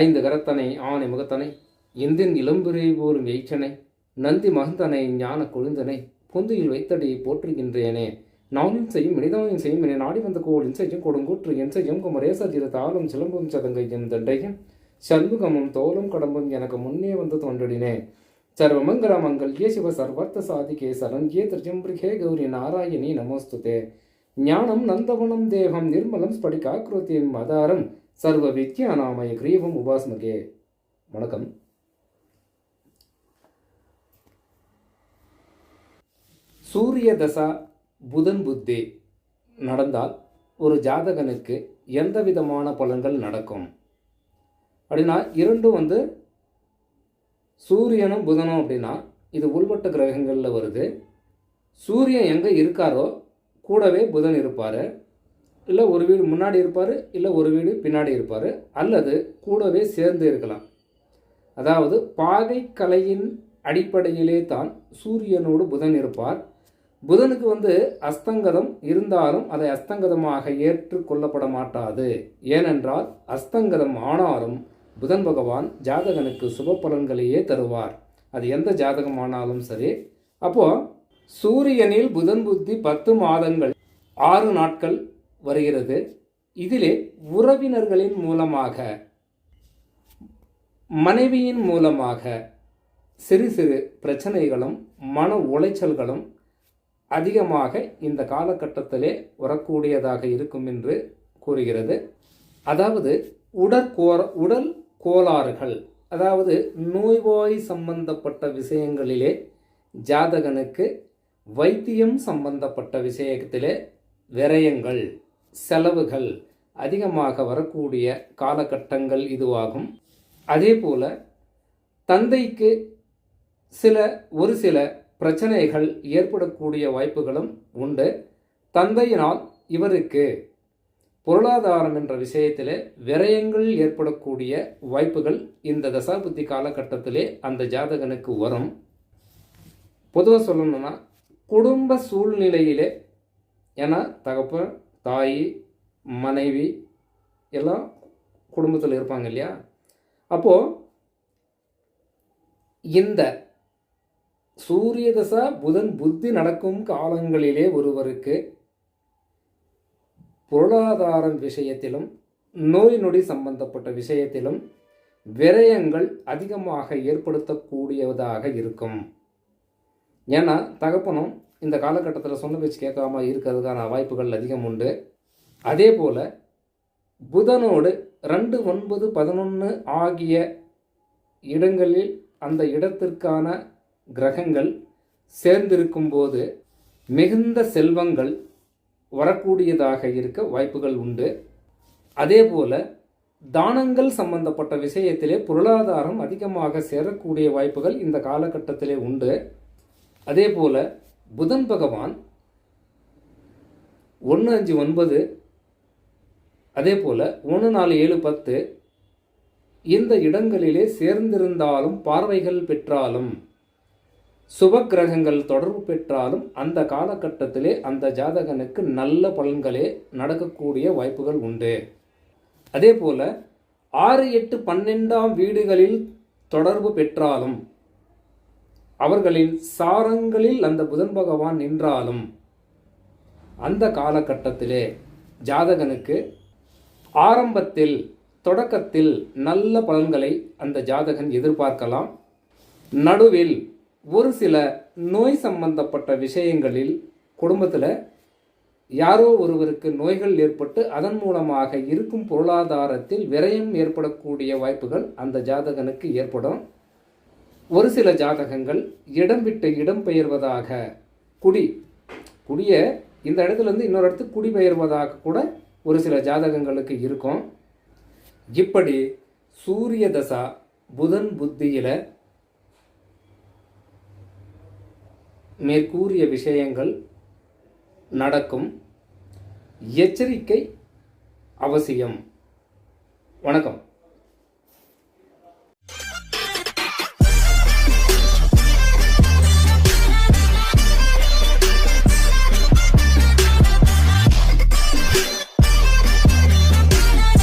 ஐந்து கரத்தனை ஆணை முகத்தனை எந்தின் இளம்பிரை போரும் எய்ச்சனை நந்தி மகந்தனை ஞான கொழுந்தனை பொந்தியில் வைத்தடி போற்றுகின்றேனே. நானும் செய்யும் மனிதனையும் செய்யும் என நாடி வந்த கோளின் செய்யும் கொடுங்கூற்று என் செய்யும் குமரேச திரு தாளும் சிலம்பும் என் தண்டையும் சண்முகமும் தோலும் கடம்பும் எனக்கு முன்னே வந்து தோன்றினே சர்வமங்கல மங்கல்யே சிவ சர்வர்த்த சாதிகே சரண்யே திருஜம்பிரிகே கௌரி நாராயணி நமோஸ்துதே. ஞானம் நந்தவனம் தேவம் நிர்மலம் ஸ்படிகாக்கிருத்தியம் மதாரம் சர்வ வித்யானாமய கிரீவம் உபாஸ்மகே. வணக்கம். சூரிய தசா புதன் புத்தி. நடந்தால் ஒரு ஜாதகனுக்கு எந்த விதமான பலன்கள் நடக்கும்? அப்படின்னா இரண்டும் வந்து சூரியனும் புதனும் அப்படின்னா இது உள்வட்ட கிரகங்களில் வருது. சூரியன் எங்கே இருக்காரோ கூடவே புதன் இருப்பார். இல்லை ஒரு வீடு முன்னாடி இருப்பார் இல்லை ஒரு வீடு பின்னாடி இருப்பார் அல்லது கூடவே சேர்ந்து இருக்கலாம். அதாவது பாகை கலையின் அடிப்படையிலே தான் சூரியனோடு புதன் இருப்பார். புதனுக்கு வந்து அஸ்தங்கதம் இருந்தாலும் அதை அஸ்தங்கதமாக ஏற்றுக்கொள்ளப்பட மாட்டாது. ஏனென்றால் அஸ்தங்கதம் ஆனாலும் புதன் பகவான் ஜாதகனுக்கு சுப பலன்களையே தருவார். அது எந்த ஜாதகம் ஆனாலும் சரி. அப்போது சூரியனில் புதன் புத்தி பத்து மாதங்கள் ஆறு நாட்கள் வருகிறது. இதிலே உறவினர்களின் மூலமாக மனைவியின் மூலமாக சிறு சிறு பிரச்சனைகளும் மன உளைச்சல்களும் அதிகமாக இந்த காலகட்டத்திலே வரக்கூடியதாக இருக்கும் என்று கூறுகிறது. அதாவது உடற்கோர உடல் கோளாறுகள் அதாவது நோய்வாய் சம்பந்தப்பட்ட விஷயங்களிலே ஜாதகனுக்கு வைத்தியம் சம்பந்தப்பட்ட விஷயத்திலே விரயங்கள் செலவுகள் அதிகமாக வரக்கூடிய காலகட்டங்கள் இதுவாகும். அதே போல தந்தைக்கு சில ஒரு சில பிரச்சனைகள் ஏற்படக்கூடிய வாய்ப்புகளும் உண்டு. தந்தையினால் இவருக்கு பொருளாதாரம் என்ற விஷயத்திலே விரயங்கள் ஏற்படக்கூடிய வாய்ப்புகள் இந்த தசாபுத்தி காலகட்டத்திலே அந்த ஜாதகனுக்கு வரும். பொதுவாக சொல்லணும்னா குடும்ப சூழ்நிலையிலே ஏன்னா தகப்பன் தாய் மனைவி எல்லாம் குடும்பத்தில் இருப்பாங்க இல்லையா? அப்போது இந்த சூரிய தசா புதன் புத்தி நடக்கும் காலங்களிலே ஒருவருக்கு பொருளாதாரம் விஷயத்திலும் நோய் நொடி சம்பந்தப்பட்ட விஷயத்திலும் விரயங்கள் அதிகமாக ஏற்படுத்தக்கூடியதாக இருக்கும். ஏன்னா தகப்பனும் இந்த காலகட்டத்தில் சொன்ன பேச்சு கேட்காம இருக்கிறதுக்கான வாய்ப்புகள் அதிகம் உண்டு. அதே போல் புதனோடு ரெண்டு ஒன்பது பதினொன்று ஆகிய இடங்களில் அந்த இடத்திற்கான கிரகங்கள் சேர்ந்திருக்கும் போது மிகுந்த செல்வங்கள் வரக்கூடியதாக இருக்க வாய்ப்புகள் உண்டு. அதே போல் தானங்கள் சம்பந்தப்பட்ட விஷயத்திலே பொருளாதாரம் அதிகமாக சேரக்கூடிய வாய்ப்புகள் இந்த காலகட்டத்திலே உண்டு. அதே போல் புதன் பகவான் ஒன்று அஞ்சு ஒன்பது அதே போல் ஒன்று நாலு ஏழு பத்து இந்த இடங்களிலே சேர்ந்திருந்தாலும் பார்வைகள் பெற்றாலும் சுப கிரகங்கள் தொடர்பு பெற்றாலும் அந்த காலகட்டத்திலே அந்த ஜாதகனுக்கு நல்ல பலன்களே நடக்கக்கூடிய வாய்ப்புகள் உண்டு. அதே போல் ஆறு எட்டு பன்னெண்டாம் வீடுகளில் தொடர்பு பெற்றாலும் அவர்களின் சாரங்களில் அந்த புதன் பகவான் நின்றாலும் அந்த காலகட்டத்திலே ஜாதகனுக்கு ஆரம்பத்தில் தொடக்கத்தில் நல்ல பலன்களை அந்த ஜாதகன் எதிர்பார்க்கலாம். நடுவில் ஒரு சில நோய் சம்பந்தப்பட்ட விஷயங்களில் குடும்பத்தில் யாரோ ஒருவருக்கு நோய்கள் ஏற்பட்டு அதன் மூலமாக இருக்கும் பொருளாதாரத்தில் விரயம் ஏற்படக்கூடிய வாய்ப்புகள் அந்த ஜாதகனுக்கு ஏற்படும். ஒரு சில ஜாதகங்கள் இடம் விட்டு இடம் பெயர்வதாக குடி குடிய இந்த இடத்துல இருந்து இன்னொரு இடத்துக்கு குடிபெயர்வதாக கூட ஒரு சில ஜாதகங்களுக்கு இருக்கும். இப்படி சூரிய தசா புதன் புத்தியில மேற்கூறிய விஷயங்கள் நடக்கும். எச்சரிக்கை அவசியம். வணக்கம்.